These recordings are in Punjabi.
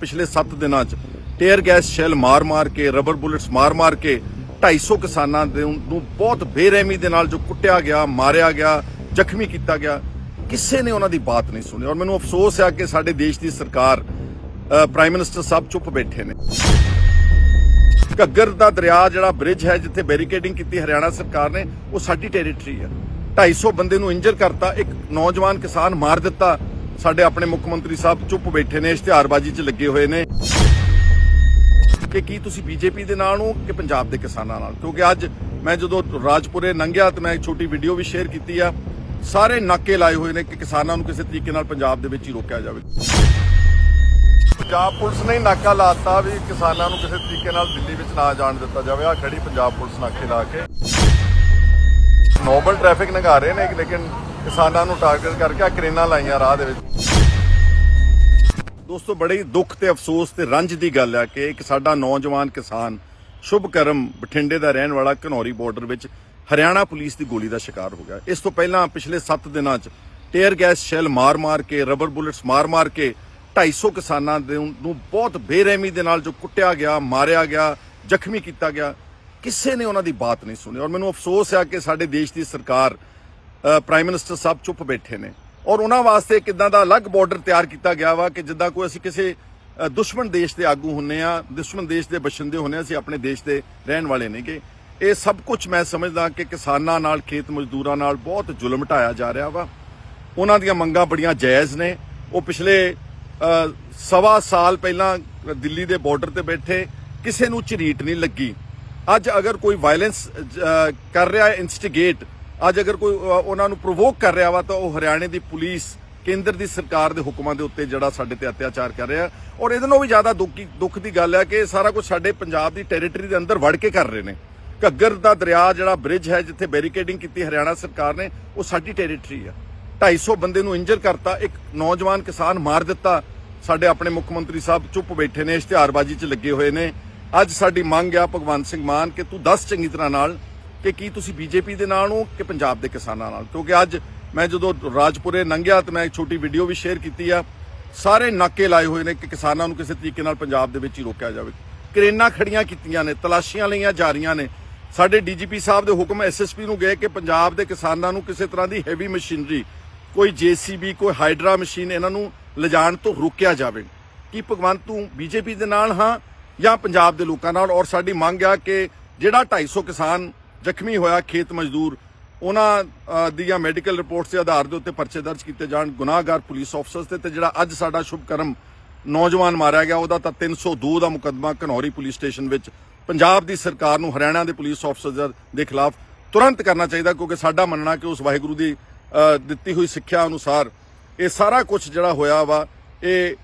ਪਿਛਲੇ 7 ਦਿਨਾਂ 'ਚ ਟੇਅਰ ਗੈਸ ਸ਼ੈਲ ਮਾਰ-ਮਾਰ ਕੇ ਰਬਰ ਬੁਲੇਟਸ ਮਾਰ-ਮਾਰ ਕੇ 250 ਕਿਸਾਨਾਂ ਦੇ ਨੂੰ ਬਹੁਤ ਬੇਰਹਿਮੀ ਦੇ ਨਾਲ ਜੋ ਕੁੱਟਿਆ ਗਿਆ, ਮਾਰਿਆ ਗਿਆ, ਜ਼ਖਮੀ ਕੀਤਾ ਗਿਆ, ਕਿਸੇ ਨੇ ਉਹਨਾਂ ਦੀ ਬਾਤ ਨਹੀਂ ਸੁਣੀ। ਔਰ ਮੈਨੂੰ ਅਫਸੋਸ ਹੈ ਕਿ ਸਾਡੇ ਦੇਸ਼ ਦੀ ਸਰਕਾਰ ਪ੍ਰਾਈਮ ਮਿਨਿਸਟਰ ਸਾਹਿਬ ਚੁੱਪ ਬੈਠੇ ਨੇ। ਘੱਗਰ ਦਾ ਦਰਿਆ ਜਿਹੜਾ ਬ੍ਰਿਜ ਹੈ ਜਿੱਥੇ ਬੈਰੀਕੇਡਿੰਗ ਕੀਤੀ ਹਰਿਆਣਾ ਸਰਕਾਰ ਨੇ, ਉਹ ਸਾਡੀ ਟੈਰੀਟਰੀ ਹੈ। 250 ਬੰਦੇ ਨੂੰ ਇੰਜਰ ਕਰਤਾ, ਇੱਕ ਨੌਜਵਾਨ ਕਿਸਾਨ ਮਾਰ ਦਿੱਤਾ ਸਾਡੇ ਆਪਣੇ ਮੁੱਖ ਮੰਤਰੀ ਸਾਹਿਬ ਚੁੱਪ ਬੈਠੇ ਨੇ, ਇਸ਼ਤਿਹਾਰਬਾਜ਼ੀ 'ਚ ਲੱਗੇ ਹੋਏ ਨੇ। ਕਿ ਕੀ ਤੁਸੀਂ ਬੀਜੇਪੀ ਦੇ ਨਾਲ ਹੋ ਕਿ ਪੰਜਾਬ ਦੇ ਕਿਸਾਨਾਂ ਨਾਲ? ਕਿਉਂਕਿ ਅੱਜ ਮੈਂ ਜਦੋਂ ਰਾਜਪੁਰੇ ਲੰਘਿਆ ਤੇ ਮੈਂ ਇੱਕ ਛੋਟੀ ਵੀਡੀਓ ਵੀ ਸ਼ੇਅਰ ਕੀਤੀ ਆ, ਸਾਰੇ ਨਾਕੇ ਲਾਏ ਹੋਏ ਨੇ ਕਿ ਕਿਸਾਨਾਂ ਨੂੰ ਕਿਸੇ ਤਰੀਕੇ ਨਾਲ ਪੰਜਾਬ ਦੇ ਵਿੱਚ ਹੀ ਰੋਕਿਆ ਜਾਵੇ। ਪੰਜਾਬ ਪੁਲਿਸ ਨੇ ਹੀ ਨਾਕਾ ਲਾਤਾ ਵੀ ਕਿਸਾਨਾਂ ਨੂੰ ਕਿਸੇ ਤਰੀਕੇ ਨਾਲ ਦਿੱਲੀ ਵਿੱਚ ਨਾ ਜਾਣ ਦਿੱਤਾ ਜਾਵੇ। ਆ ਖੜੀ ਪੰਜਾਬ ਪੁਲਿਸ ਨਾਕੇ ਲਾ ਕੇ। ਨੋਬਲ ਟ੍ਰੈਫਿਕ ਨਗਾ ਰਹੇ ਨੇ, ਲੇਕਿਨ ਕਿਸਾਨਾਂ ਨੂੰ ਟਾਰਗੇਟ ਕਰਕੇ ਆ ਕਰੇਨਾਂ ਲਾਈਆਂ ਰਾਹ ਦੇ ਵਿੱਚ। ਦੋਸਤੋ, ਬੜੇ ਦੁੱਖ ਤੇ ਅਫਸੋਸ ਤੇ ਰੰਜ ਦੀ ਗੱਲ ਹੈ ਕਿ ਇੱਕ ਸਾਡਾ ਨੌਜਵਾਨ ਕਿਸਾਨ ਸ਼ੁਭਕਰਮ ਬਠਿੰਡੇ ਦਾ ਰਹਿਣ ਵਾਲਾ ਘਨੌਰੀ ਬਾਰਡਰ ਵਿੱਚ ਹਰਿਆਣਾ ਪੁਲਿਸ ਦੀ ਗੋਲੀ ਦਾ ਸ਼ਿਕਾਰ ਹੋ ਗਿਆ। ਇਸ ਤੋਂ ਪਹਿਲਾਂ ਪਿਛਲੇ 7 ਦਿਨਾਂ 'ਚ ਟੇਅਰ ਗੈਸ ਸ਼ੈਲ ਮਾਰ-ਮਾਰ ਕੇ ਰਬਰ ਬੁਲੇਟਸ ਮਾਰ-ਮਾਰ ਕੇ 250 ਕਿਸਾਨਾਂ ਦੇ ਨੂੰ ਬਹੁਤ ਬੇਰਹਿਮੀ ਦੇ ਨਾਲ ਜੋ ਕੁੱਟਿਆ ਗਿਆ, ਮਾਰਿਆ ਗਿਆ, ਜ਼ਖਮੀ ਕੀਤਾ ਗਿਆ। ਕਿਸੇ ਨੇ ਉਹਨਾਂ ਦੀ ਬਾਤ ਨਹੀਂ ਸੁਣੀ। ਔਰ ਮੈਨੂੰ ਅਫਸੋਸ ਹੈ ਕਿ ਸਾਡੇ ਦੇਸ਼ ਦੀ ਸਰਕਾਰ ਪ੍ਰਾਈਮ ਮਿਨਿਸਟਰ ਸਾਹਿਬ ਚੁੱਪ ਬੈਠੇ ਨੇ। ਔਰ ਉਹਨਾਂ ਵਾਸਤੇ ਕਿਦਾਂ ਦਾ ਅਲੱਗ ਬਾਰਡਰ ਤਿਆਰ ਕੀਤਾ ਗਿਆ ਵਾ ਕਿ ਜਿੱਦਾਂ ਕੋਈ ਅਸੀਂ ਕਿਸੇ ਦੁਸ਼ਮਣ ਦੇਸ਼ ਦੇ ਆਗੂ ਹੁੰਨੇ ਆ, ਦੁਸ਼ਮਣ ਦੇਸ਼ ਦੇ ਬਸ਼ਿੰਦੇ ਹੁੰਨੇ ਆ, ਅਸੀਂ ਆਪਣੇ ਦੇਸ਼ ਦੇ ਰਹਿਣ ਵਾਲੇ ਨਹੀਂ ਕਿ ਇਹ ਸਭ ਕੁਝ ਮੈਂ ਸਮਝਦਾ ਕਿ ਕਿਸਾਨਾਂ ਨਾਲ, ਖੇਤ ਮਜ਼ਦੂਰਾਂ ਨਾਲ ਬਹੁਤ ਜ਼ੁਲਮ ਢਾਇਆ ਜਾ ਰਿਹਾ ਵਾ। ਉਹਨਾਂ ਦੀਆਂ ਮੰਗਾਂ ਬੜੀਆਂ ਜਾਇਜ਼ ਨੇ। ਉਹ ਪਿਛਲੇ ਸਵਾ ਸਾਲ ਪਹਿਲਾਂ ਦਿੱਲੀ ਦੇ ਬਾਰਡਰ ਤੇ ਬੈਠੇ, ਕਿਸੇ ਨੂੰ ਝਰੀਟ ਨਹੀਂ ਲੱਗੀ। ਅੱਜ ਅਗਰ ਕੋਈ ਵਾਇਲੈਂਸ ਕਰ ਰਿਹਾ ਹੈ ਇਨਸਟੀਗੇਟ ਅੱਜ ਅਗਰ ਕੋਈ ਉਹਨਾਂ ਨੂੰ ਪ੍ਰੋਵੋਕ ਕਰ ਰਿਹਾ ਵਾ ਤਾਂ ਉਹ ਹਰਿਆਣੇ ਦੀ ਪੁਲਿਸ, ਕੇਂਦਰ ਦੀ ਸਰਕਾਰ ਦੇ ਹੁਕਮਾਂ ਦੇ ਉੱਤੇ ਜਿਹੜਾ ਸਾਡੇ ਤੇ ਅਤਿਆਚਾਰ ਕਰ ਰਿਹਾ। ਔਰ ਇਹਦੇ ਨਾਲੋਂ ਵੀ ਜ਼ਿਆਦਾ ਦੁੱਖੀ, ਦੁੱਖ ਦੀ ਗੱਲ ਹੈ ਕਿ ਸਾਰਾ ਕੁਝ ਸਾਡੇ ਪੰਜਾਬ ਦੀ ਟੈਰੀਟਰੀ ਦੇ ਅੰਦਰ ਵੜ ਕੇ ਕਰ ਰਹੇ ਨੇ। ਘੱਗਰ ਦਾ ਦਰਿਆ ਜਿਹੜਾ ਬ੍ਰਿਜ ਹੈ ਜਿੱਥੇ ਬੈਰੀਕੇਡਿੰਗ ਕੀਤੀ ਹਰਿਆਣਾ ਸਰਕਾਰ ਨੇ, ਉਹ ਸਾਡੀ ਟੈਰੀਟਰੀ ਹੈ 250 ਬੰਦੇ ਨੂੰ ਇੰਜਰ ਕਰਤਾ, ਇੱਕ ਨੌਜਵਾਨ ਕਿਸਾਨ ਮਾਰ ਦਿੱਤਾ। ਸਾਡੇ ਆਪਣੇ ਮੁੱਖ ਮੰਤਰੀ ਸਾਹਿਬ ਚੁੱਪ ਬੈਠੇ ਨੇ, ਇਸ਼ਤਿਹਾਰਬਾਜ਼ੀ 'ਚ ਲੱਗੇ ਹੋਏ ਨੇ। ਅੱਜ ਸਾਡੀ ਮੰਗ ਆ ਭਗਵੰਤ ਸਿੰਘ ਮਾਨ ਕਿ ਤੂੰ ਦੱਸ ਚੰਗੀ ਤਰ੍ਹਾਂ ਨਾਲ ਕਿ ਕੀ ਤੁਸੀਂ ਬੀਜੇਪੀ ਦੇ ਨਾਲ ਹੋ ਕਿ ਪੰਜਾਬ ਦੇ ਕਿਸਾਨਾਂ ਨਾਲ? ਕਿਉਂਕਿ ਅੱਜ ਮੈਂ ਜਦੋਂ ਰਾਜਪੁਰੇ ਲੰਘਿਆ ਤੇ ਮੈਂ ਇੱਕ ਛੋਟੀ ਵੀਡੀਓ ਵੀ ਸ਼ੇਅਰ ਕੀਤੀ ਆ, ਸਾਰੇ ਨਾਕੇ ਲਾਏ ਹੋਏ ਨੇ ਕਿ ਕਿਸਾਨਾਂ ਨੂੰ ਕਿਸੇ ਤਰੀਕੇ ਨਾਲ ਪੰਜਾਬ ਦੇ ਵਿੱਚ ਹੀ ਰੋਕਿਆ ਜਾਵੇ। ਕਰੇਨਾਂ ਖੜੀਆਂ ਕੀਤੀਆਂ ਨੇ, ਤਲਾਸ਼ੀਆਂ ਲਈਆਂ ਜਾ ਰਹੀਆਂ ਨੇ। ਸਾਡੇ ਡੀਜੀਪੀ ਸਾਹਿਬ ਦੇ ਹੁਕਮ ਐਸਐਸਪੀ ਨੂੰ ਗਏ ਕਿ ਪੰਜਾਬ ਦੇ ਕਿਸਾਨਾਂ ਨੂੰ ਕਿਸੇ ਤਰ੍ਹਾਂ ਦੀ ਹੈਵੀ ਮਸ਼ੀਨਰੀ ਕੋਈ ਜੀਸੀਬੀ, ਕੋਈ ਹਾਈਡਰਾ ਮਸ਼ੀਨ ਇਹਨਾਂ ਨੂੰ ਲਿਜਾਣ ਤੋਂ ਰੋਕਿਆ ਜਾਵੇ। ਕੀ ਭਗਵੰਤ ਤੂੰ ਬੀਜੇਪੀ ਦੇ ਨਾਲ ਹਾਂ ਜਾਂ ਪੰਜਾਬ ਦੇ ਲੋਕਾਂ ਨਾਲ? ਔਰ ਸਾਡੀ ਮੰਗ ਆ ਕਿ ਜਿਹੜਾ 250 ਕਿਸਾਨ ਜ਼ਖਮੀ ਹੋਇਆ ਖੇਤ ਮਜ਼ਦੂਰ। ਉਹਨਾਂ ਦੀਆਂ ਮੈਡੀਕਲ ਰਿਪੋਰਟਸ ਦੇ ਆਧਾਰ ਦੇ ਉੱਤੇ ਪਰਚੇ ਦਰਜ ਕੀਤੇ ਜਾਣ। ਗੁਨਾਹਗਾਰ ਪੁਲਿਸ ਅਫਸਰਸ ਤੇ ਤੇ ਜਿਹੜਾ ਅੱਜ ਸਾਡਾ ਸ਼ੁਭਕਰਮ ਨੌਜਵਾਨ ਮਾਰਿਆ ਗਿਆ, ਉਹਦਾ ਤਾਂ 302 ਦਾ ਮੁਕੱਦਮਾ ਘਨੌਰੀ ਪੁਲਿਸ ਸਟੇਸ਼ਨ ਵਿੱਚ। ਪੰਜਾਬ ਦੀ ਸਰਕਾਰ ਨੂੰ ਹਰਿਆਣਾ ਦੇ ਪੁਲਿਸ ਅਫਸਰ ਦੇ ਖਿਲਾਫ ਤੁਰੰਤ ਕਰਨਾ ਚਾਹੀਦਾ, ਕਿਉਂਕਿ ਸਾਡਾ ਮੰਨਣਾ ਕਿ ਉਸ ਵਾਹਿਗੁਰੂ ਦੀ ਦਿੱਤੀ ਹੋਈ ਸਿੱਖਿਆ ਅਨੁਸਾਰ ਇਹ ਸਾਰਾ ਕੁਝ ਜਿਹੜਾ ਹੋਇਆ ਵਾ, ਇਹ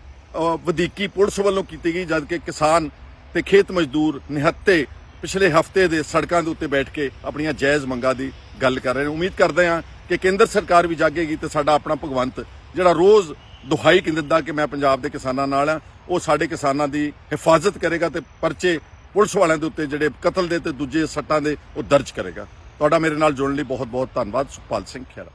ਵਧੀਕੀ ਪੁਲਿਸ ਵੱਲੋਂ ਕੀਤੀ ਗਈ ਜਦ ਕਿ ਕਿਸਾਨ ਤੇ ਖੇਤ ਮਜ਼ਦੂਰ ਨਿਹੱਤੇ ਪਿਛਲੇ ਹਫ਼ਤੇ ਦੇ ਸੜਕਾਂ ਦੇ ਉੱਤੇ ਬੈਠ ਕੇ ਆਪਣੀਆਂ ਜਾਇਜ਼ ਮੰਗਾਂ ਦੀ ਗੱਲ ਕਰ ਰਹੇ ਨੇ। ਉਮੀਦ ਕਰਦੇ ਹਾਂ ਕਿ ਕੇਂਦਰ ਸਰਕਾਰ ਵੀ ਜਾਗੇਗੀ ਤੇ ਸਾਡਾ ਆਪਣਾ ਭਗਵੰਤ, ਜਿਹੜਾ ਰੋਜ਼ ਦੁਹਾਈ ਦਿੰਦਾ ਕਿ ਮੈਂ ਪੰਜਾਬ ਦੇ ਕਿਸਾਨਾਂ ਨਾਲ ਆ ਉਹ ਸਾਡੇ ਕਿਸਾਨਾਂ ਦੀ ਹਿਫਾਜ਼ਤ ਕਰੇਗਾ ਤੇ ਪਰਚੇ ਪੁਲਿਸ ਵਾਲਿਆਂ ਦੇ ਉੱਤੇ ਜਿਹੜੇ ਕਤਲ ਦੇ ਤੇ ਦੂਜੇ ਸੱਟਾਂ ਦੇ ਉਹ ਦਰਜ ਕਰੇਗਾ। ਤੁਹਾਡਾ ਮੇਰੇ ਨਾਲ ਜੁੜਨ ਲਈ ਬਹੁਤ ਬਹੁਤ ਧੰਨਵਾਦ। ਸੁਖਪਾਲ ਸਿੰਘ ਖਹਿਰਾ।